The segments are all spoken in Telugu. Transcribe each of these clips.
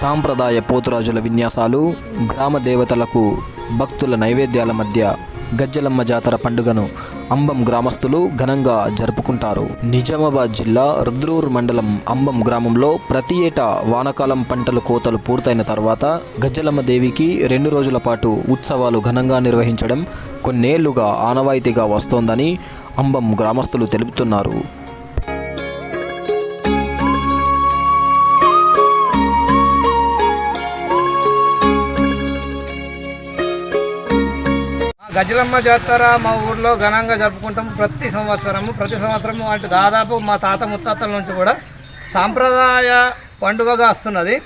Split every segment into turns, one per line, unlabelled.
సాంప్రదాయ పోతురాజుల విన్యాసాలు గ్రామ దేవతలకు భక్తుల నైవేద్యాల మధ్య గజ్జలమ్మ జాతర పండుగను అంబం గ్రామస్తులు ఘనంగా జరుపుకుంటారు. నిజామాబాద్ జిల్లా రుద్రూర్ మండలం అంబం గ్రామంలో ప్రతి ఏటా వానకాలం పంటలు కోతలు పూర్తయిన తర్వాత గజ్జలమ్మ దేవికి రెండు రోజుల పాటు ఉత్సవాలు ఘనంగా నిర్వహించడం కొన్నేళ్ళుగా ఆనవాయితీగా వస్తోందని అంబం గ్రామస్తులు తెలుపుతున్నారు.
గజలమ్మ జాతర మా ఊర్లో ఘనంగా జరుపుకుంటాం ప్రతి సంవత్సరము. ప్రతి సంవత్సరము అంటే దాదాపు మా తాత ముత్తాతల నుంచి కూడా సాంప్రదాయ పండుగగా వస్తున్నది.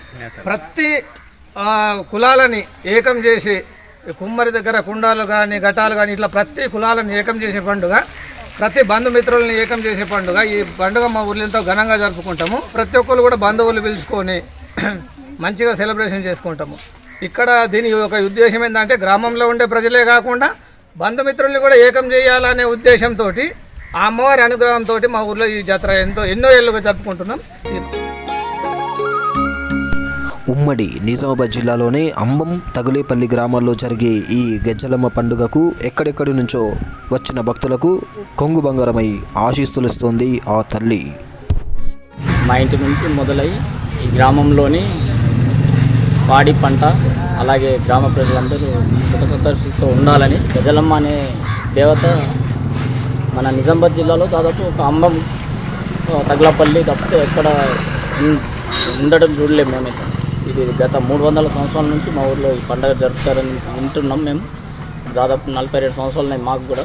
ప్రతి కులాలని ఏకం చేసి కుమ్మరి దగ్గర కుండాలు కానీ ఘటాలు కానీ ఇట్లా ప్రతి కులాలను ఏకం చేసే పండుగ. ప్రతి బంధుమిత్రులని ఏకం చేసే పండుగ. ఈ పండుగ మా ఊర్లో ఎంతో ఘనంగా జరుపుకుంటాము. ప్రతి ఒక్కరు కూడా బంధువులు పిలుచుకొని మంచిగా సెలబ్రేషన్ చేసుకుంటాము. ఇక్కడ దీని ఒక ఉద్దేశం ఏంటంటే గ్రామంలో ఉండే ప్రజలే కాకుండా బంధుమిత్రుల్ని కూడా ఏకం చేయాలనే ఉద్దేశంతో ఆ అమ్మవారి అనుగ్రహంతో మా ఊర్లో ఈ జాతర ఎంతో ఎన్నో ఏళ్ళుగా జరుపుకుంటున్నాం.
ఉమ్మడి నిజామాబాద్ జిల్లాలోని అంబం తగులేపల్లి గ్రామాల్లో జరిగే ఈ గజ్జలమ్మ పండుగకు ఎక్కడెక్కడి నుంచో వచ్చిన భక్తులకు కొంగు బంగారమై ఆశీస్సులిస్తోంది ఆ తల్లి.
మా ఇంటి నుంచి మొదలై ఈ గ్రామంలోని పాడి పంట అలాగే గ్రామ ప్రజలందరూ సుఖ సంతోషంతో ఉండాలని గజలమ్మ అనే దేవత మన నిజామాబాద్ జిల్లాలో దాదాపు ఒక అమ్మం ఆ, తప్పితే ఎక్కడ ఉండడం చూడలేము మేమైతే. ఇది గత మూడు వందల సంవత్సరాల నుంచి మా ఊర్లో ఈ పండుగ జరుపుతారని వింటున్నాం మేము. దాదాపు నలభై రెండు సంవత్సరాలు ఉన్నాయి మాకు కూడా.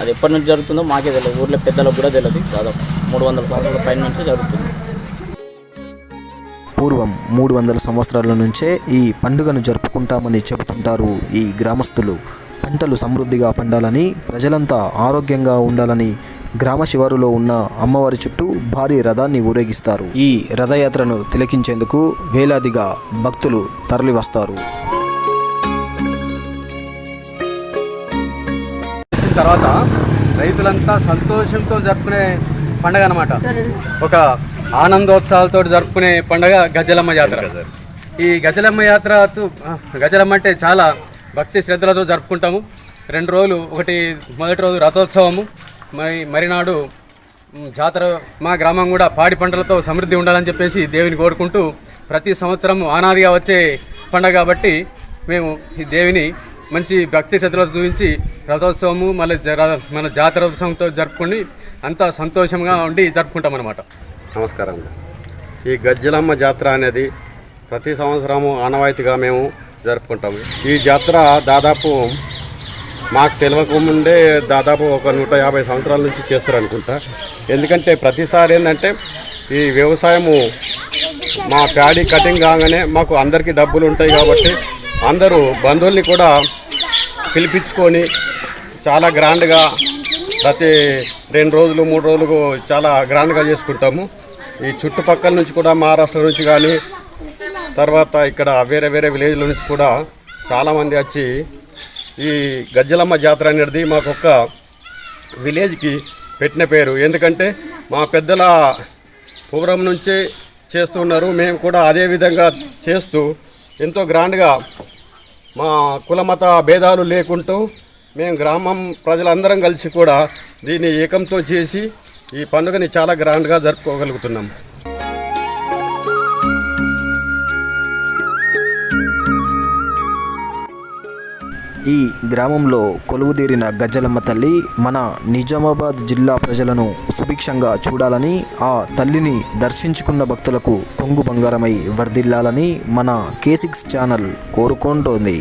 అది ఎప్పటి నుంచి జరుగుతుందో మాకే తెలియదు ఊర్లో పెద్దలకు కూడా తెలియదు దాదాపు మూడు వందల సంవత్సరాల పైన నుంచి జరుగుతుంది.
పూర్వం మూడు వందల సంవత్సరాల నుంచే ఈ పండుగను జరుపుకుంటామని చెబుతుంటారు ఈ గ్రామస్తులు. పంటలు సమృద్ధిగా పండాలని ప్రజలంతా ఆరోగ్యంగా ఉండాలని గ్రామ శివారులో ఉన్న అమ్మవారి చుట్టూ భారీ రథాన్ని ఊరేగిస్తారు. ఈ రథయాత్రను తిలకించేందుకు వేలాదిగా భక్తులు తరలివస్తారు.
తర్వాత రైతులంతా సంతోషంతో జరుపుకునే పండగ అనమాట ఒక ఆనందోత్సాహాలతో జరుపుకునే పండగ గజలమ్మ జాతర ఈ గజలమ్మ జాతర గజలమ్మ అంటే చాలా భక్తి శ్రద్ధలతో జరుపుకుంటాము. రెండు రోజులు ఒకటి మొదటి రోజు రథోత్సవము. మరి మరినాడు జాతర మా గ్రామం కూడా పాడి పంటలతో సమృద్ధి ఉండాలని చెప్పేసి దేవుని కోరుకుంటూ ప్రతి సంవత్సరం ఆనాదిగా వచ్చే పండగ కాబట్టి మేము ఈ దేవిని మంచి భక్తి శ్రద్ధలతో చూపించి రథోత్సవము మళ్ళీ మన జాతర ఉత్సవంతో జరుపుకొని అంతా సంతోషంగా ఉండి జరుపుకుంటాం అనమాట
నమస్కారం. ఈ గజ్జలమ్మ జాతర అనేది ప్రతి సంవత్సరము ఆనవాయితీగా మేము జరుపుకుంటాము. ఈ జాతర దాదాపు మాకు తెలియకముందే దాదాపు ఒక నూట యాభై సంవత్సరాల నుంచి చేస్తారు అనుకుంటా ఎందుకంటే ప్రతిసారి ఏంటంటే ఈ వ్యవసాయము మా ప్యాడీ కటింగ్ కాగానే మాకు అందరికీ డబ్బులు ఉంటాయి కాబట్టి అందరూ బంధువుల్ని కూడా పిలిపించుకొని చాలా గ్రాండ్గా ప్రతి రెండు రోజులు మూడు రోజులు చాలా గ్రాండ్గా చేసుకుంటాము. ఈ చుట్టుపక్కల నుంచి కూడా మహారాష్ట్ర నుంచి కానీ తర్వాత ఇక్కడ వేరే వేరే విలేజ్ల నుంచి కూడా చాలామంది వచ్చి ఈ గజ్జలమ్మ జాతర అనేది మాకొక్క విలేజ్కి పెట్టిన పేరు. ఎందుకంటే మా పెద్దల పూర్వం నుంచే చేస్తున్నారు మేము కూడా అదే విధంగా చేస్తూ ఎంతో గ్రాండ్గా మా కులమత భేదాలు లేకుంటూ మేము గ్రామం ప్రజలందరం కలిసి కూడా దీన్ని ఏకంతో చేసి ఈ పండుగని చాలా గ్రాండ్గా జరుపుకోగలుగుతున్నాం.
ఈ గ్రామంలో కొలువుదీరిన గజ్జలమ్మ తల్లి మన నిజామాబాద్ జిల్లా ప్రజలను సుభిక్షంగా చూడాలని ఆ తల్లిని దర్శించుకున్న భక్తులకు కొంగు బంగారమై వర్ధిల్లాలని మన కేసిక్స్ ఛానల్ కోరుకుంటోంది.